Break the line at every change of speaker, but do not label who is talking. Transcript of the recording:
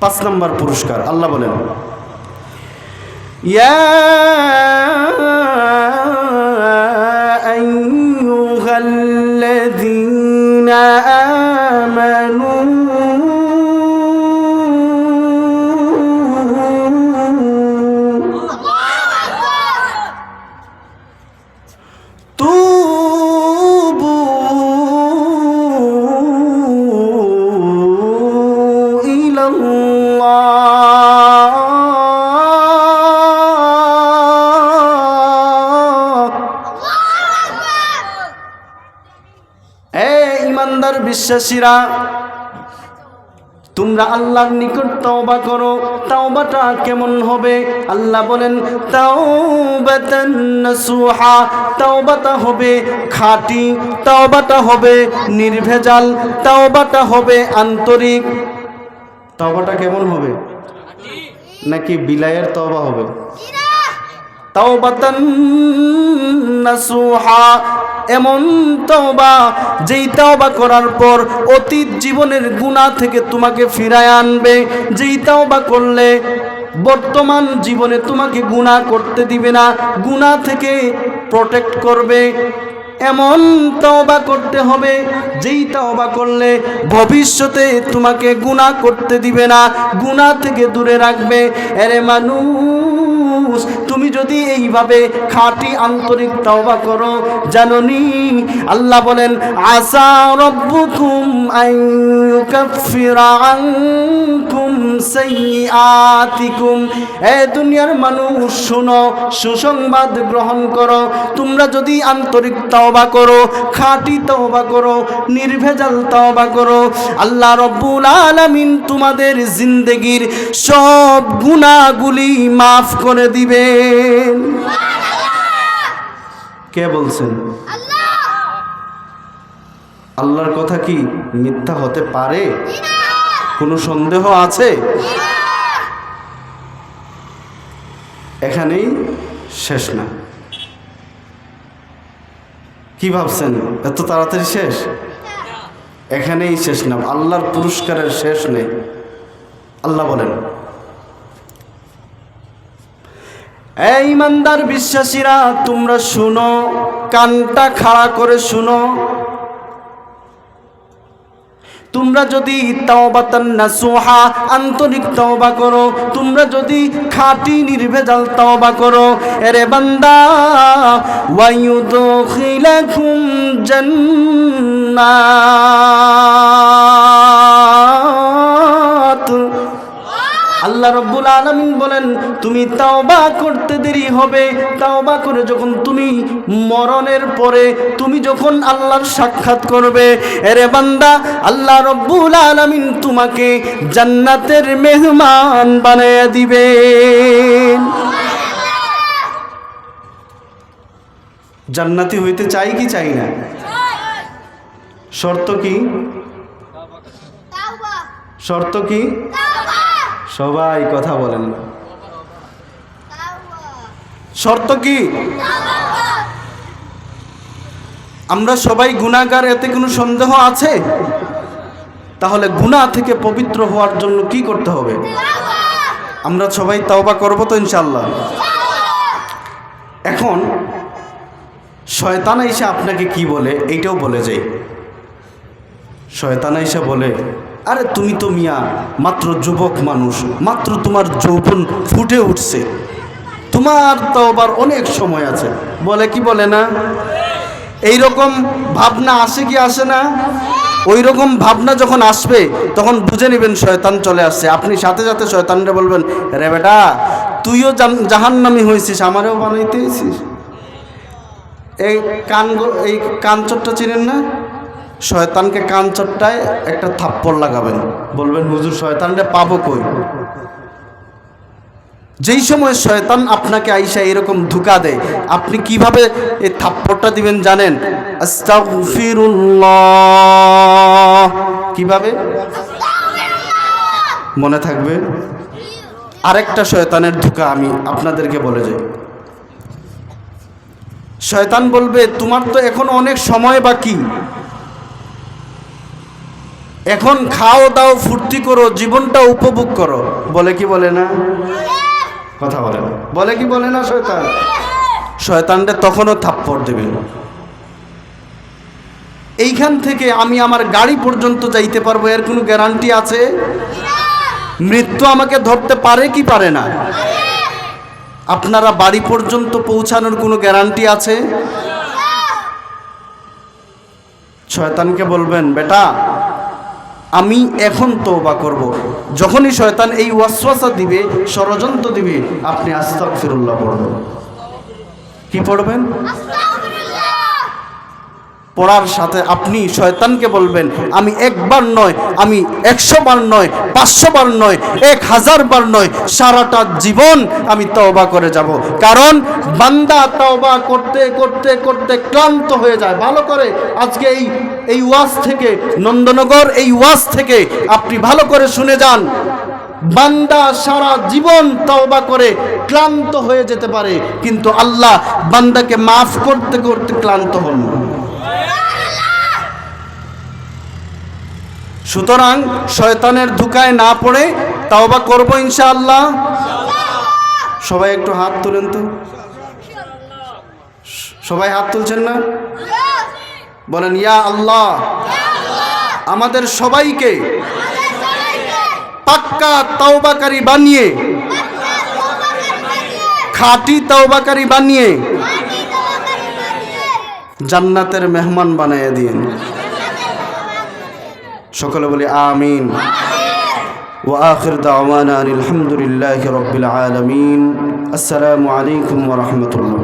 পাঁচ নম্বর পুরস্কার আল্লাহ বলেন ইয়া আইয়ুহাল্লাযীনা আমানু ইমানদার বিশ্বাসীরা, তোমরা আল্লাহর নিকট তওবা করো, তাওবাটা কেমন হবে? আল্লাহ বলেন, তাওবাতান নাসুহা তাওবাটা হবে খাঁটি, তাওবাটা হবে নির্ভেজাল, তাওবাটা হবে আন্তরিক। তাওবাটা কেমন হবে? নাকি বিলায়ের তওবা হবে? তাওবাতান নাসুহা, এমন তওবা যেই তওবা করার পর অতীত জীবনের গুনাহ থেকে তোমাকে ফিরায় আনবে। যেই তওবা করলে বর্তমান জীবনে তোমাকে গুনাহ করতে দিবে না, গুনাহ থেকে প্রোটেক্ট করবে। এমন তওবা করতে হবে, যেই তওবা করলে ভবিষ্যতে তোমাকে গুনাহ করতে দিবে না, গুনাহ থেকে দূরে রাখবে। এরে মানুষ তুমি যদি এইভাবে খাঁটি আন্তরিক তওবা করো, জাননি? আল্লাহ বলেন আসা রব্বুকুম আইয়ুকাফিরা আনকুম সাইয়্যাতিকুম। এ দুনিয়ার মানুষ, শুনো, সুসংবাদ গ্রহণ করো। তোমরা যদি আন্তরিক তওবা করো, খাঁটি তওবা করো, নির্ভেজাল তওবা করো, আল্লাহ রব্বুল আলামিন তোমাদের জিন্দেগির সব গুনাহগুলি মাফ করে দিবেন। কে বলছেন? আল্লাহর কথা কি মিথ্যা হতে পারে? কোনো সন্দেহ আছে? এখানেই শেষ না। কি ভাবছেন? এত তাড়াতাড়ি শেষ? এখানেই শেষ না। আল্লাহর পুরস্কারের শেষ নেই। আল্লাহ বলেন এই ইমানদার বিশ্বাসীরা, তোমরা শুনো, কানটা খাড়া করে শুনো। তোমরা যদি নাসুহা, আন্তরিক তওবা করো, তোমরা যদি খাঁটি নির্ভেজাল তওবা করো, এরে বান্দা ওয়ায়ুদখিলাকুম জান্নাত। আল্লাহ রব্বুল আলামিন বলেন তুমি তাওবা করতে দেরি হবে। তাওবা করে যখন তুমি মরণের পরে তুমি যখন আল্লাহর সাক্ষাৎ করবে এরে বান্দা আল্লাহ রব্বুল আলামিন তোমাকে জান্নাতের মেহমান বানায় দিবে জান্নাতি হইতে চাই কি চাই না? শর্ত কি? শর্ত কি? সবাই কথা বলেন। না শর্ত কি? আমরা সবাই গুণাগার, এতে কোনো সন্দেহ আছে? তাহলে গুণা থেকে পবিত্র হওয়ার জন্য কি করতে হবে? আমরা সবাই তাওবা করব তো ইনশাল্লাহ এখন শয়তান এসে আপনাকে কি বলে? এইটাও বলে যাই। শয়তান এসে বলে আরে তুমি তো মিয়া মাত্র যুবক মানুষ, মাত্র তোমার যৌবন ফুটে উঠছে। তোমার তো আবার অনেক সময় আছে। বলে কি বলে না? এই রকম ভাবনা আসে কি আসে না? ওই রকম ভাবনা যখন আসবে, তখন বুঝে নেবেন শয়তান চলে আসছে। আপনি সাথে সাথে শয়তানরে বলবেন, রে বেটা, তুইও জাহান্নামি হয়েছিস আমারেও বানাইতেছিস এই কান এই কানচটটা চিনেন না? শয়তানকে কান চট্টায় একটা থাপ্পড় লাগাবেন। বলবেন, হুজুর শয়তানটা পাবো কই? যেই সময় শয়তান আপনাকে আইসা এরকম ধোকা দেয়, আপনি কীভাবে এই থাপ্পড়টা দিবেন জানেন? কীভাবে? মনে থাকবে? আরেকটা শয়তানের ধোকা আমি আপনাদেরকে বলে যাই। শয়তান বলবে, তোমার তো এখন অনেক সময় বাকি। এখন খাও, দাও, ফুর্তি করো, জীবনটা উপভোগ করো। বলে কি বলে না? কথা বলে না। বলে কি বলে না শয়তান? শয়তানটা তখনও থাপ্পড় দেবে। এইখান থেকে আমি আমার গাড়ি পর্যন্ত যাইতে পারব, এর কোনো গ্যারান্টি আছে? মৃত্যু আমাকে ধরতে পারে কি পারে না? আপনারা বাড়ি পর্যন্ত পৌঁছানোর কোনো গ্যারান্টি আছে? শয়তানকে বলবেন, বেটা আমি এখন তওবা করব। যখনই শয়তান এই ওয়াসওয়াসা দিবে, ষড়যন্ত্র দিবে, আপনি আস্তাগফিরুল্লাহ পড়বেন। কি পড়বেন? পড়ার সাথে আপনি শয়তানকে বলবেন, আমি একবার নয়, আমি একশো বার নয়, পাঁচশো বার নয়, এক হাজার বার নয়, সারাটা জীবন আমি তওবা করে যাব। কারণ বান্দা তওবা করতে করতে করতে ক্লান্ত হয়ে যায়। ভালো করে আজকে এই এই ওয়াজ থেকে, নন্দনগর এই ওয়াজ থেকে আপনি ভালো করে শুনে যান। বান্দা সারা জীবন তওবা করে ক্লান্ত হয়ে যেতে পারে, কিন্তু আল্লাহ বান্দাকে মাফ করতে করতে ক্লান্ত হন। না সুতরাং শয়তানের ধোকায় না পড়ে তাওবা করব ইনশাআল্লাহ। সবাই একটু হাত তুলেন তো। সবাই হাত তুলছেন না? বলেন, ইয়া আল্লাহ, আমাদের সবাইকে পাক্কা তাওবাকারী বানিয়ে, খাঁটি তাওবাকারী বানিয়ে, জান্নাতের মেহমান বানায় দিন সকলে বলি আমিন وآخر دعوانا أن الحمد لله رب العالمين السلام عليكم ورحمة الله